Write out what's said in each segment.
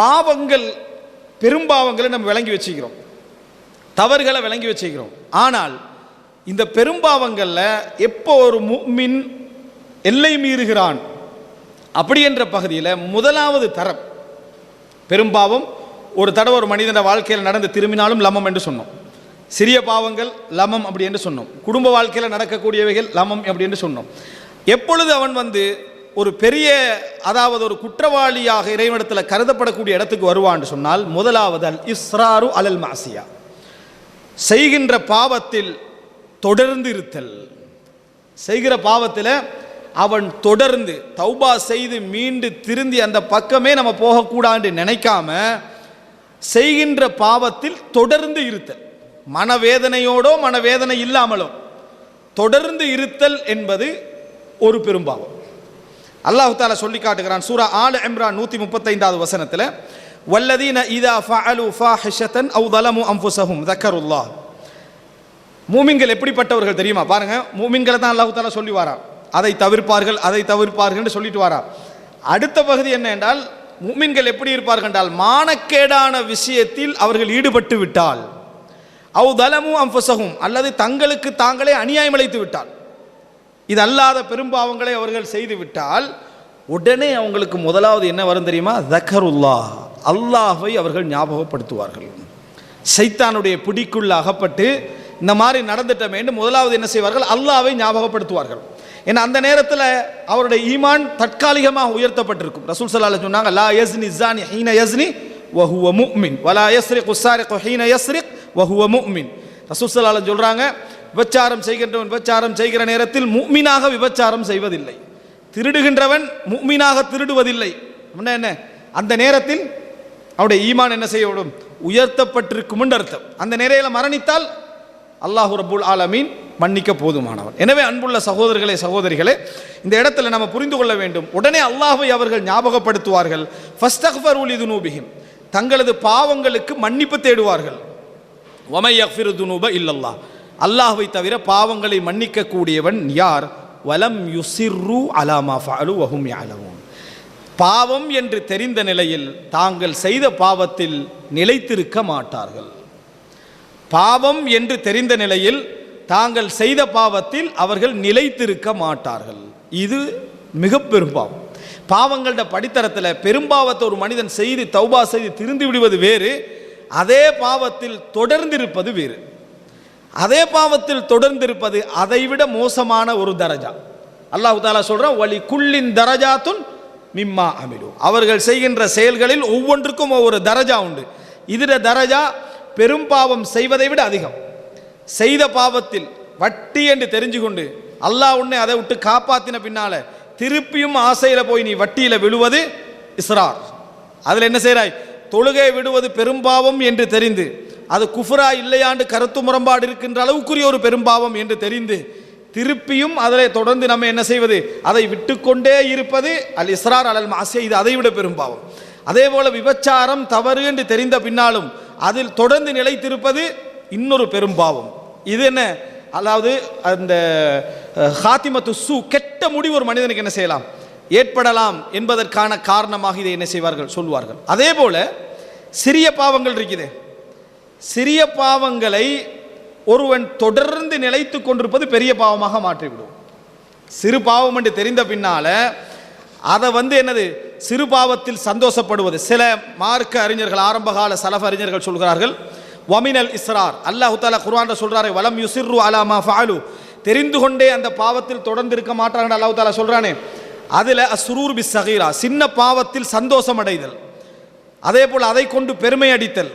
பாவங்கள் பெரும்பாவங்களை நம்ம விளங்கி வச்சுக்கிறோம். தவறுகளை விளங்கி வச்சுக்கிறோம். ஆனால் இந்த பெரும்பாவங்களில் எப்போ ஒரு முஃமின் எல்லை மீறுகிறான்? அப்படி என்ற பகுதியில் முதலாவது தரம் பெரும்பாவம் ஒரு தடவை ஒரு மனிதன வாழ்க்கையில் நடந்து திரும்பினாலும் லமம் என்று சொன்னோம். சிறிய பாவங்கள் லமம் அப்படி என்று சொன்னோம். குடும்ப வாழ்க்கையில் நடக்கக்கூடியவைகள் லமம் அப்படி என்று சொன்னோம். எப்பொழுது அவன் வந்து ஒரு பெரிய அதாவது ஒரு குற்றவாளியாக இறைவனத்தில் கருதப்படக்கூடிய இடத்துக்கு வருவான்னு சொன்னால் முதலாவது அல் இஸ்ராரு அலல் மாசியா. செய்கின்ற பாவத்தில் தொடர்ந்து இருத்தல் செய்கிற பாவத்தில் அவன் தொடர்ந்து தௌபா செய்து மீண்டு திருந்தி அந்த பக்கமே நம்ம போகக்கூடாது நினைக்காம செய்கின்ற பாவத்தில் தொடர்ந்து இருத்தல். மனவேதனையோடோ மனவேதனை இல்லாமலோ. தொடர்ந்து இருத்தல் என்பது ஒரு பெரும்பாவம். அல்லாஹு தாலா சொல்லி காட்டுகிறான். சூரா ஆல் இம்ரான் நூற்றி முப்பத்தைந்தாவது வசனத்தில் வல்லதீன இதா ஃபஅலு ஃபாஹிஷத்தன் அவு தலமு அம்புசஹும் தக்கருல்லா மூமின்கள் எப்படிப்பட்டவர்கள் தெரியுமா? பாருங்க மூமின்களை தான் அல்லாஹு தாலா சொல்லி வாரா அதை தவிர்ப்பார்கள் அதை தவிர்ப்பார்கள் சொல்லிட்டு வாரா அடுத்த பகுதி என்ன என்றால் மூமின்கள் எப்படி இருப்பார்கள் என்றால் மானக்கேடான விஷயத்தில் அவர்கள் ஈடுபட்டு விட்டால். அவு தலமு அம்புசகும் அல்லது தங்களுக்கு தாங்களே அநியாயம் அழைத்து விட்டால். இது அல்லாத பெரும்பாவங்களை அவர்கள் செய்துவிட்டால் உடனே அவங்களுக்கு முதலாவது என்ன வரும் தெரியுமா? தக்கருல்லா. அல்லாஹை அவர்கள் ஞாபகப்படுத்துவார்கள். சைத்தானுடைய பிடிக்குள்ள அகப்பட்டு இந்த மாதிரி நடந்துட்டமேண்டு முதலாவது என்ன செய்வார்கள்? அல்லாவை ஞாபகப்படுத்துவார்கள். ஏன்னா அந்த நேரத்தில் அவருடைய ஈமான் தற்காலிகமாக உயர்த்தப்பட்டிருக்கும். ரசூல் சல்லாஹ் சொன்னாங்க லா யஸ்னி ஜானி ஹீன யஸ்னி வஹுவ முக்மின் வலா யஸ்ரிக் உசாரிக் ஹீன யஸ்ரிக் வஹுவ முக்மின் ரசூல் சல்லாஹ் சொல்கிறாங்க விபச்சாரம் செய்கின்றவன் விபச்சாரம் செய்கிற நேரத்தில் முக்மீனாக விபச்சாரம் செய்வதில்லை. திருடுகின்றவன் முக்மீனாக திருடுவதில்லை. என்ன என்ன? அந்த நேரத்தில் அவருடைய ஈமான் என்ன செய்யப்படும் உயர்த்தப்பட்டிருக்கும் அர்த்தம். அந்த நேரையில் மரணித்தால் அல்லாஹு ரபுல் ஆலமீன் மன்னிக்க போதுமானவன் எனவே அன்புள்ள சகோதரர்களே சகோதரிகளே இந்த இடத்துல நம்ம புரிந்து கொள்ள வேண்டும். உடனே அல்லாஹை அவர்கள் ஞாபகப்படுத்துவார்கள். ஃபஸ்தக்ஃபர் உலி துனூபிஹிம் தங்களது பாவங்களுக்கு மன்னிப்பு தேடுவார்கள். ஒமை யக்ஃபிரு துனூப இல்லல்லாஹ். அல்லாஹுவை தவிர பாவங்களை மன்னிக்கக்கூடியவன் யார்? வலம் யுசிர்ரு அலாமா ஃபாலு வஹும் யாலவும் பாவம் என்று தெரிந்த நிலையில் தாங்கள் செய்த பாவத்தில் நிலைத்திருக்க மாட்டார்கள். பாவம் என்று தெரிந்த நிலையில் தாங்கள் செய்த பாவத்தில் அவர்கள் நிலைத்திருக்க மாட்டார்கள். இது மிக பெரும்பாவம் பாவங்கள்ட படித்தரத்தில் பெரும்பாவத்தை ஒரு மனிதன் செய்து தௌபா செய்து திருந்து விடுவது வேறு அதே பாவத்தில் தொடர்ந்திருப்பது வேறு. அதே பாவத்தில் தொடர்ந்திருப்பது அதைவிட மோசமான ஒரு தரஜா. அல்லாஹ் தாலா சொல்கிறான் வலி குள்ளின் தரஜாத்துன் மிம்மா அமிலு. அவர்கள் செய்கின்ற செயல்களில் ஒவ்வொன்றுக்கும் ஒவ்வொரு தரஜா உண்டு. இதில் தரஜா பெரும் பாவம் செய்வதை விட அதிகம். செய்த பாவத்தில் வட்டி என்று தெரிஞ்சு கொண்டு அல்லாஹ் உன்னை அதை விட்டு காப்பாத்தின பின்னால திருப்பியும் ஆசையில் போய் நீ வட்டியில் விழுவது இஸ்ரார். அதில் என்ன செய்கிறாய் தொழுகை விடுவது பெரும்பாவம் என்று தெரிந்து அது குஃபுரா இல்லையாண்டு கருத்து முரண்பாடு இருக்கின்ற அளவுக்குரிய ஒரு பெரும்பாவம் என்று தெரிந்து திருப்பியும் அதில் தொடர்ந்து நம்ம என்ன செய்வது? அதை விட்டுக்கொண்டே இருப்பது அல் இஸ்ரார் அலல் மாசே இது அதை விட பெரும்பாவம். அதே போல விபச்சாரம் தவறு என்று தெரிந்த பின்னாலும் அதில் தொடர்ந்து நிலைத்திருப்பது இன்னொரு பெரும்பாவம். இது என்ன? அதாவது அந்த ஹாத்திமத்து சு கெட்ட முடிவு ஒரு மனிதனுக்கு என்ன செய்யலாம்? ஏற்படலாம் என்பதற்கான காரணமாக இதை என்ன செய்வார்கள்? சொல்வார்கள் அதே போல சிறிய பாவங்கள் இருக்குது. சிறிய பாவங்களை ஒருவன் தொடர்ந்து நிலைத்து கொண்டிருப்பது பெரிய பாவமாக மாற்றிவிடும். சிறு பாவம் என்று தெரிந்த பின்னால அதை வந்து என்னது? சிறு பாவத்தில் சந்தோஷப்படுவது. சில மார்க்க அறிஞர்கள் ஆரம்பகால சலஃப் அறிஞர்கள் சொல்கிறார்கள் வமினல் இஸ்ரார். அல்லாஹு தாலா குர்ஆன்ல சொல்றாரு வலம் யுசிர்ரு அலாமா ஃபாலு தெரிந்து கொண்டே அந்த பாவத்தில் தொடர்ந்து இருக்க மாட்டாங்க அல்லாஹு தாலா சொல்றானே. அதில் அஸ்ரூர் பிஸ் சகீரா சின்ன பாவத்தில் சந்தோஷம் அடைதல். அதே போல் அதை கொண்டு பெருமை அடித்தல்.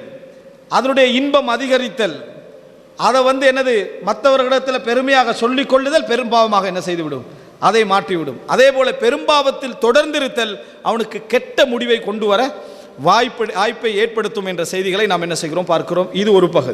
அதனுடைய இன்பம் அதிகரித்தல். அதை வந்து என்னது? மற்றவர்களிடத்தில் பெருமையாக சொல்லிக் கொள்ளுதல் பெரும்பாவமாக என்ன செய்துவிடும்? அதை மாற்றிவிடும். அதே போல பெரும்பாவத்தில் தொடர்ந்திருத்தல் அவனுக்கு கெட்ட முடிவை கொண்டு வர வாய்ப்பு வாய்ப்பை ஏற்படுத்தும் என்ற செய்திகளை நாம் என்ன செய்கிறோம்? பார்க்கிறோம். இது ஒரு பகுதி